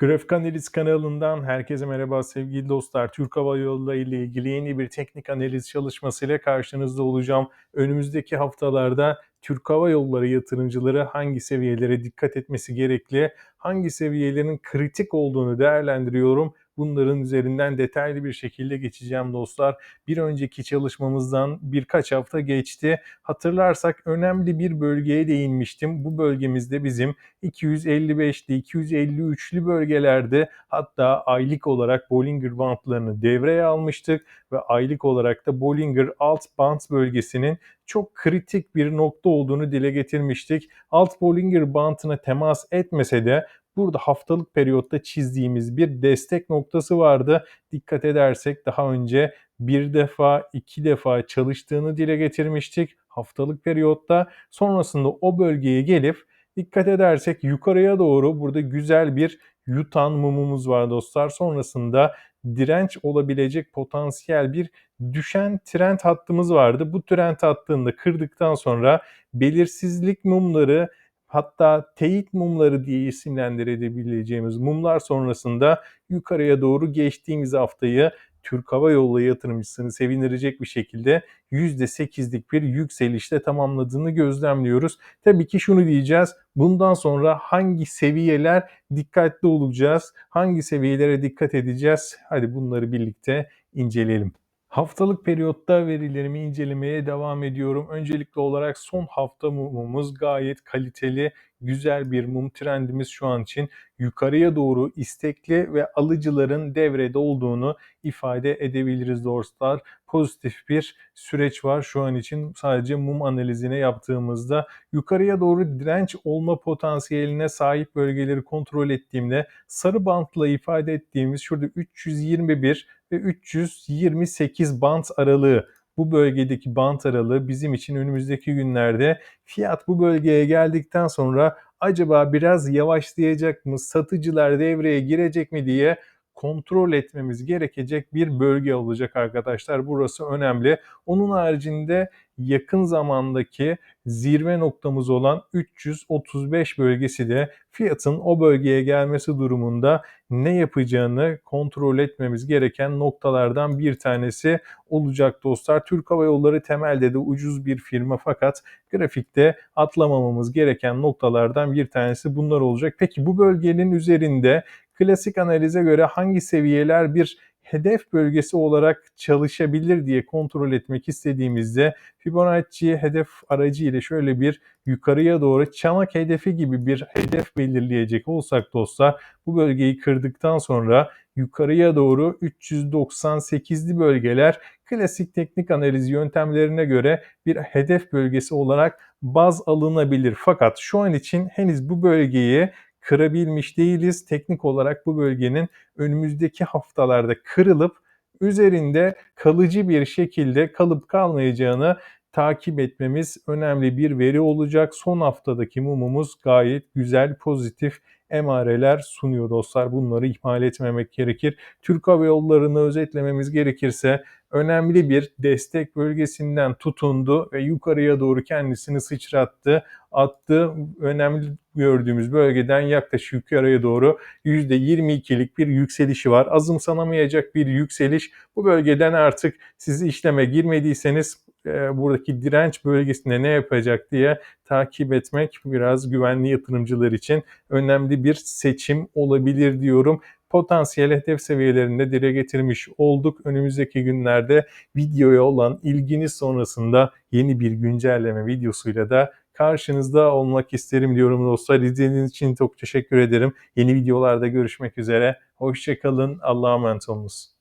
Grafik Analiz kanalından herkese merhaba sevgili dostlar. Türk Hava Yolları ile ilgili yeni bir teknik analiz çalışmasıyla karşınızda olacağım. Önümüzdeki haftalarda Türk Hava Yolları yatırımcıları hangi seviyelere dikkat etmesi gerekli, hangi seviyelerin kritik olduğunu değerlendiriyorum. Bunların üzerinden detaylı bir şekilde geçeceğim dostlar. Bir önceki çalışmamızdan birkaç hafta geçti. Hatırlarsak önemli bir bölgeye değinmiştim. Bu bölgemizde bizim 255'li, 253'lü bölgelerde hatta aylık olarak Bollinger bantlarını devreye almıştık ve aylık olarak da Bollinger alt bant bölgesinin çok kritik bir nokta olduğunu dile getirmiştik. Alt Bollinger bantına temas etmese de burada haftalık periyotta çizdiğimiz bir destek noktası vardı. Dikkat edersek daha önce bir defa, iki defa çalıştığını dile getirmiştik haftalık periyotta. Sonrasında o bölgeye gelip dikkat edersek yukarıya doğru burada güzel bir yutan mumumuz var dostlar. Sonrasında direnç olabilecek potansiyel bir düşen trend hattımız vardı. Bu trend hattını da kırdıktan sonra belirsizlik mumları hatta teyit mumları diye isimlendirebileceğimiz mumlar sonrasında yukarıya doğru geçtiğimiz haftayı Türk Hava Yolları yatırımcısını sevindirecek bir şekilde %8'lik bir yükselişle tamamladığını gözlemliyoruz. Tabii ki şunu diyeceğiz. Bundan sonra hangi seviyeler dikkatli olacağız? Hangi seviyelere dikkat edeceğiz? Hadi bunları birlikte inceleyelim. Haftalık periyotta verilerimi incelemeye devam ediyorum. Öncelikli olarak son hafta mumumuz gayet kaliteli, güzel bir mum trendimiz şu an için yukarıya doğru istekli ve alıcıların devrede olduğunu ifade edebiliriz dostlar. Pozitif bir süreç var şu an için sadece mum analizine yaptığımızda yukarıya doğru direnç olma potansiyeline sahip bölgeleri kontrol ettiğimde sarı bantla ifade ettiğimiz şurada 321 ve 328 bant aralığı bu bölgedeki bant aralığı bizim için önümüzdeki günlerde fiyat bu bölgeye geldikten sonra acaba biraz yavaşlayacak mı, satıcılar devreye girecek mi diye kontrol etmemiz gerekecek bir bölge olacak arkadaşlar. Burası önemli. Onun haricinde yakın zamandaki zirve noktamız olan 335 bölgesi de fiyatın o bölgeye gelmesi durumunda ne yapacağını kontrol etmemiz gereken noktalardan bir tanesi olacak dostlar. Türk Hava Yolları temelde de ucuz bir firma fakat grafikte atlamamamız gereken noktalardan bir tanesi bunlar olacak. Peki bu bölgenin üzerinde klasik analize göre hangi seviyeler bir hedef bölgesi olarak çalışabilir diye kontrol etmek istediğimizde Fibonacci hedef aracı ile şöyle bir yukarıya doğru çanak hedefi gibi bir hedef belirleyecek olsak dostlar bu bölgeyi kırdıktan sonra yukarıya doğru 398'li bölgeler klasik teknik analiz yöntemlerine göre bir hedef bölgesi olarak baz alınabilir. Fakat şu an için henüz bu bölgeyi kırabilmiş değiliz. Teknik olarak bu bölgenin önümüzdeki haftalarda kırılıp üzerinde kalıcı bir şekilde kalıp kalmayacağını takip etmemiz önemli bir veri olacak. Son haftadaki mumumuz gayet güzel, pozitif emareler sunuyor dostlar. Bunları ihmal etmemek gerekir. Türk Hava Yolları'nı özetlememiz gerekirse önemli bir destek bölgesinden tutundu ve yukarıya doğru kendisini sıçrattı. Attı önemli gördüğümüz bölgeden yaklaşık yukarıya doğru %22'lik bir yükselişi var. Azımsanamayacak bir yükseliş. Bu bölgeden artık siz işleme girmediyseniz e, buradaki direnç bölgesinde ne yapacak diye takip etmek biraz güvenli yatırımcılar için önemli bir seçim olabilir diyorum potansiyel hedef seviyelerinde dile getirmiş olduk. Önümüzdeki günlerde videoya olan ilginiz sonrasında yeni bir güncelleme videosuyla da karşınızda olmak isterim diyorum dostlar. İzlediğiniz için çok teşekkür ederim. Yeni videolarda görüşmek üzere. Hoşçakalın. Allah'a emanet olunuz.